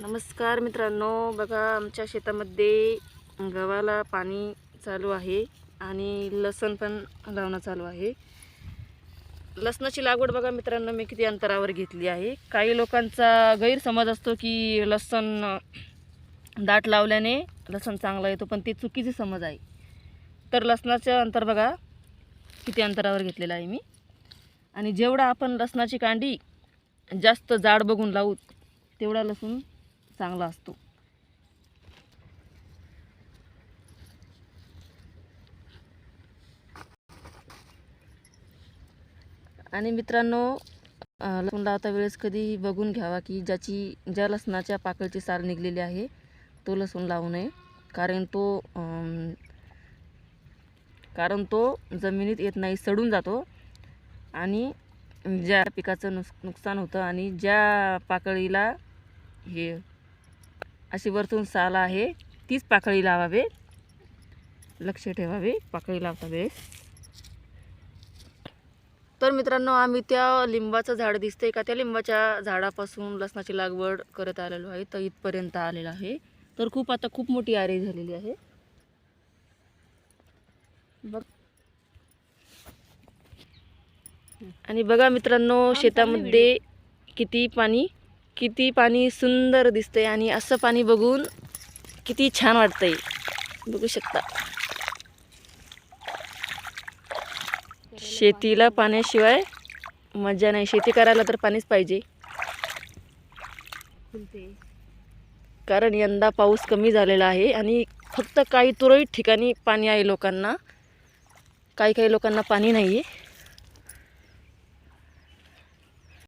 नमस्कार मित्रांनो बघा आमच्या शेतामध्ये गव्हाला पाणी चालू आहे आणि लसण पण लावणं चालू आहे. लसणाची लागवड बघा मित्रांनो मी किती अंतरावर घेतली आहे. काही लोकांचा गैरसमज असतो की लसण दाट लावल्याने लसण चांगला येतो पण ते चुकीची समज आहे. तर लसणाचं अंतर बघा किती अंतरावर घेतलेलं आहे मी. आणि जेवढा आपण लसणाची कांडी जास्त जाड बघून लावू तेवढा लसूण चांगला असतो. आणि मित्रांनो लसूण लावता वेळेस कधी बघून घ्यावा की ज्याची ज्या लसणाच्या पाकळची साल निघलेली आहे तो लसूण लावू नये. कारण तो कारण तो जमिनीत येत नाही सडून जातो. आणि ज्या पिकाचं नुस नुकसान होतं आणि ज्या पाकळीला हे अशी वरतून साल आहे. तीच पाकळी लावावे. लक्ष ठेवावे. पाकळी लावता वेळेस तर मित्रांनो आम्ही त्या लिंबाचं झाड दिसतंय का? त्या लिंबाच्या झाडापासून लसणाची लागवड करत आलेलो आहे. तर इथपर्यंत आलेलं आहे. तर खूप आता खूप मोठी आरी झालेली आहे. बघ. आणि बघा मित्रांनो शेतामध्ये किती पाणी किती पाणी सुंदर दिसतंय आणि असं पाणी बघून किती छान वाटतंय. बघू शकता. शेतीला पाण्याशिवाय मजा नाही. शेती करायला तर पाणीच पाहिजे. कारण यंदा पाऊस कमी झालेला आहे आणि फक्त काही तुरळक ठिकाणी पाणी आहे लोकांना. काही काही लोकांना पाणी नाही आहे